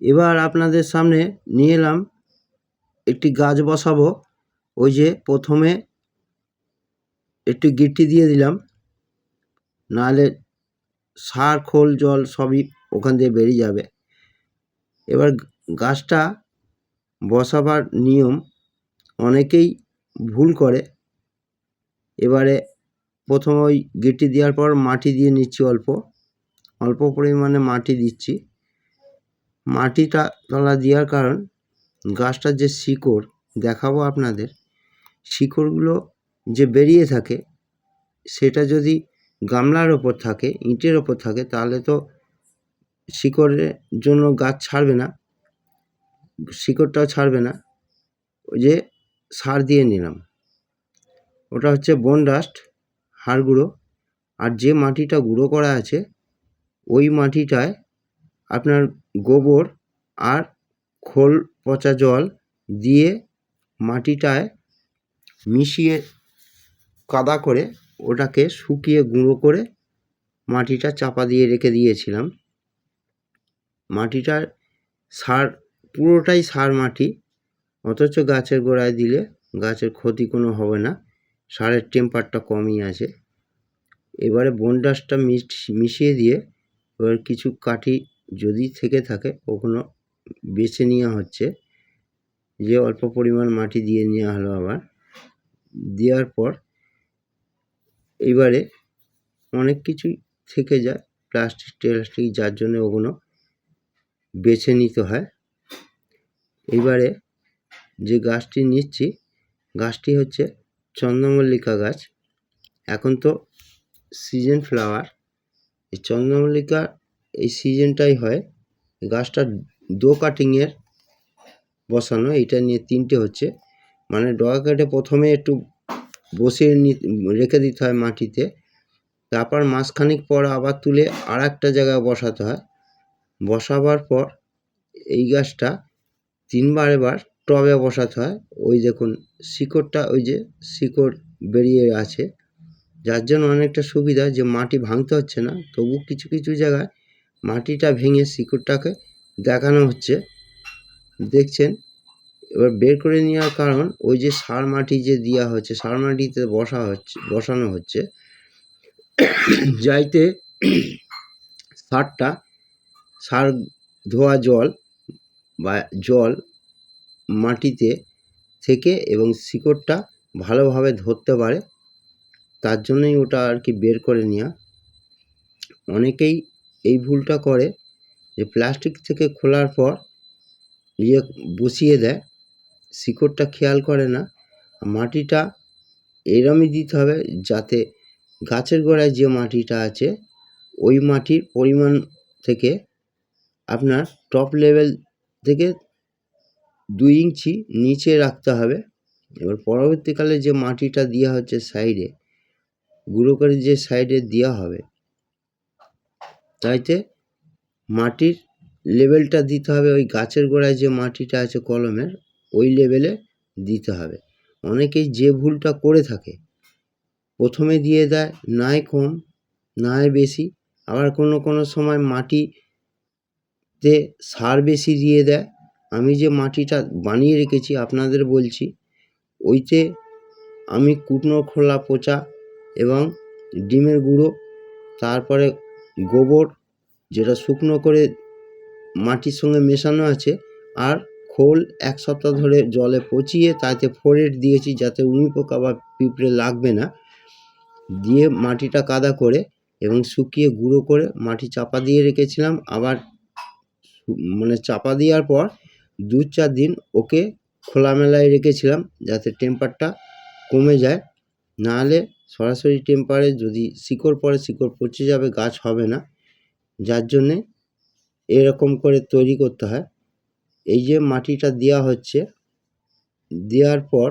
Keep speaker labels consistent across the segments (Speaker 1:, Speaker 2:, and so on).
Speaker 1: এবার আপনাদের সামনে নিয়ে এলাম একটি গাছ বসাবো। ওই যে প্রথমে একটু গিট্টি দিয়ে দিলাম। নাহলে সার, খোল, জল সবই ওখান দিয়ে বেরিয়ে যাবে। এবার গাছটা বসাবার নিয়ম অনেকেই ভুল করে। এবারে প্রথমে ওই গিট্টি দেওয়ার পর মাটি দিয়ে নিচ্ছি অল্প। অল্প পরিমাণে মাটি দিচ্ছি। মাটিটা তলা দেওয়ার কারণ গাছটার যে শিকড় দেখাবো আপনাদের, শিকড়গুলো যে বেরিয়ে থাকে সেটা যদি গামলার ওপর থাকে, ইঁটের ওপর থাকে, তাহলে তো শিকড়ের জন্য গাছ ছাড়বে না, শিকড়টাও ছাড়বে না। ওই যে সার দিয়ে নিলাম। ওটা হচ্ছে বন ডাস্ট হাড় গুঁড়ো। আর যে মাটিটা গুঁড়ো করা আছে, ওই মাটিটায় আপনার গোবর আর খোল পচা জল দিয়ে মাটিটায় মিশিয়ে কাদা করে ওটাকে শুকিয়ে গুঁড়ো করে মাটিটা চাপা দিয়ে রেখে দিয়েছিলাম। মাটিটার সার, পুরোটাই সার মাটি, অথচ গাছের গোড়ায় দিলে গাছের ক্ষতি কোনো হবে না, সারের টেম্পারটা কমই আছে। এবারে বনডাসটা মিশিয়ে দিয়ে এবার কিছু কাঠি যদি থেকে থাকে ওগুলো বেছে নেওয়া হচ্ছে, যে অল্প পরিমাণ মাটি দিয়ে নেওয়া হলো আবার, দেওয়ার পর এবারে অনেক কিছুই থেকে যায়, প্লাস্টিক, টেলাস্টিক যার জন্য ওগুলো বেছে নিতে হয়। এবারে যে গাছটি নিচ্ছি, গাছটি হচ্ছে চন্দ্রমল্লিকা গাছ। এখন তো সিজন ফ্লাওয়ার এই চন্দ্রমল্লিকা এই সিজনটাই হয়। গাছটা দো কাটিংয়ের বসানো এটা নিয়ে তিনটে হচ্ছে। মানে ডগা কেটে প্রথমে একটু বসিয়ে রেখে দিতে হয় মাটিতে। তারপর মাসখানিক পর আবার তুলে আর একটা জায়গায় বসাতে হয়। বসাবার পর এই গাছটা তিনবার এবার টবে বসাতে হয়। ওই দেখুন, শিকড়টা ওই যে শিকড় বেরিয়ে আছে। যার জন্য অনেকটা সুবিধা যে মাটি ভাঙতে হচ্ছে না। তবু কিছু কিছু জায়গায় মাটিটা ভেঙে শিকড়টাকে দেখানো হচ্ছে। দেখছেন? এবার বের করে নেওয়ার কারণ ওই যে সার মাটি যে দেওয়া হচ্ছে, সার মাটিতে বসা হচ্ছে, বসানো হচ্ছে, যাইতে সারটা, সার ধোয়া জল বা জল মাটিতে থেকে এবং শিকড়টা ভালোভাবে ধরতে পারে, তার জন্যই ওটা আর কি বের করে নেওয়া। অনেকেই এই ভুলটা করে যে প্লাস্টিক থেকে খোলার পর ইয়ে বসিয়ে দেয়, শিকড়টা খেয়াল করে না, মাটিটা এরমই দিতে হবে যাতে গাছের গোড়ায় যে মাটিটা আছে, ওই মাটির পরিমাণ থেকে আপনার টপ লেভেল থেকে দুই ইঞ্চি নিচে রাখতে হবে। এবার পরবর্তীকালে যে মাটিটা দেওয়া হচ্ছে সাইডে গুঁড়ো করে যে সাইডে দেওয়া হবে তাইতে মাটির লেভেলটা দিতে হবে, ওই গাছের গোড়ায় যে মাটিটা আছে কলমের, ওই লেভেলে দিতে হবে। অনেকেই যে ভুলটা করে থাকে, প্রথমে দিয়ে দেয় নয় কম নয় বেশি, আবার কোনো কোনো সময় মাটিতে সার বেশি দিয়ে দেয়। আমি যে মাটিটা বানিয়ে রেখেছি, আপনাদের বলছি, ওইতে আমি কুটনো খোলা পচা এবং ডিমের গুঁড়ো, তারপরে গোবর যেটা শুকনো করে মাটির সঙ্গে মেশানো আছে আর খোল এক সপ্তাহ ধরে জলে পচিয়ে তাতে ফোরেট দিয়েছি যাতে উঁই পোকা বা পিঁপড়ে লাগবে না। দিয়ে মাটিটা কাদা করে এবং শুকিয়ে গুঁড়ো করে মাটি চাপা দিয়ে রেখেছিলাম। আবার মানে চাপা দেওয়ার পর দু চার দিন ওকে খোলামেলায় রেখেছিলাম যাতে টেম্পারটা কমে যায়। নাহলে সরাসরি টেম্পারে যদি শিকড় পড়ে, শিকড় পচে যাবে, গাছ হবে না। যার জন্যে এরকম করে তৈরি করতে হয়। এই যে মাটিটা দেওয়া হচ্ছে, দেওয়ার পর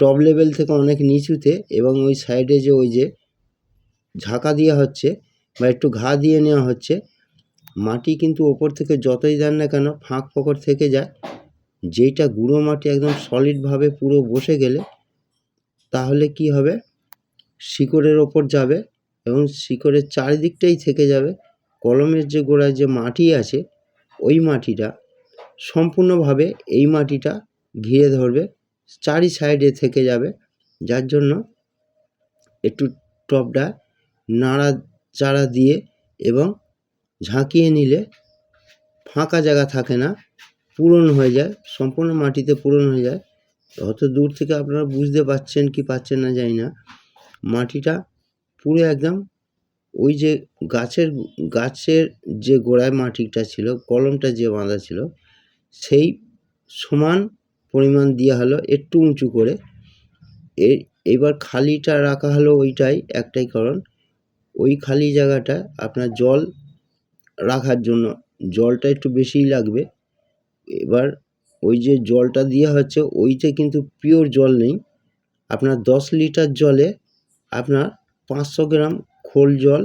Speaker 1: টপ লেভেল থেকে অনেক নিচুতে এবং ওই সাইডে যে ওই যে ঝাঁকা দেওয়া হচ্ছে বা একটু ঘা দিয়ে নেওয়া হচ্ছে, মাটি কিন্তু ওপর থেকে যতই দেন না কেন ফাঁক ফোকর থেকে যায়। যেইটা গুঁড়ো মাটি একদম সলিডভাবে পুরো বসে গেলে তাহলে কি হবে? শিকড়ের ওপর যাবে এবং শিকড়ের চারিদিকটাই থেকে যাবে। কলমের যে গোড়ায় যে মাটি আছে, ওই মাটিটা সম্পূর্ণভাবে এই মাটিটা ঘিরে ধরবে, চারি সাইডে থেকে যাবে। যার জন্য একটু টবটা নাড়াচাড়া দিয়ে এবং ঝাঁকিয়ে নিলে ফাঁকা জায়গা থাকে না, পূরণ হয়ে যায়, সম্পূর্ণ মাটিতে পূরণ হয়ে যায়। অত দূর থেকে আপনারা বুঝতে পারছেন কি পাচ্ছেন না জানি না। মাটিটা পুরো একদম ওই যে গাছের গাছের যে গোড়ায় মাটিটা ছিল, কলমটা যে বাঁধা ছিল, সেই সমান পরিমাণ দেওয়া হলো একটু উঁচু করে। এবার খালিটা রাখা হলো ওইটাই, একটাই কারণ। ওই খালি জায়গাটা আপনার জল রাখার জন্য, জলটা একটু বেশিই লাগবে। এবার ওই যে জলটা দেওয়া হচ্ছে, ওইতে কিন্তু পিওর জল নেই। আপনার দশ লিটার জলে আপনার পাঁচশো গ্রাম খোল জল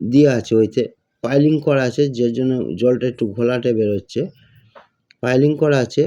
Speaker 1: দেওয়া আছে ওইতে। পাইলিং করা আছে, যে জন্য জলটা একটু ঘোলাটে বেরোচ্ছে। পাইলিং করা আছে।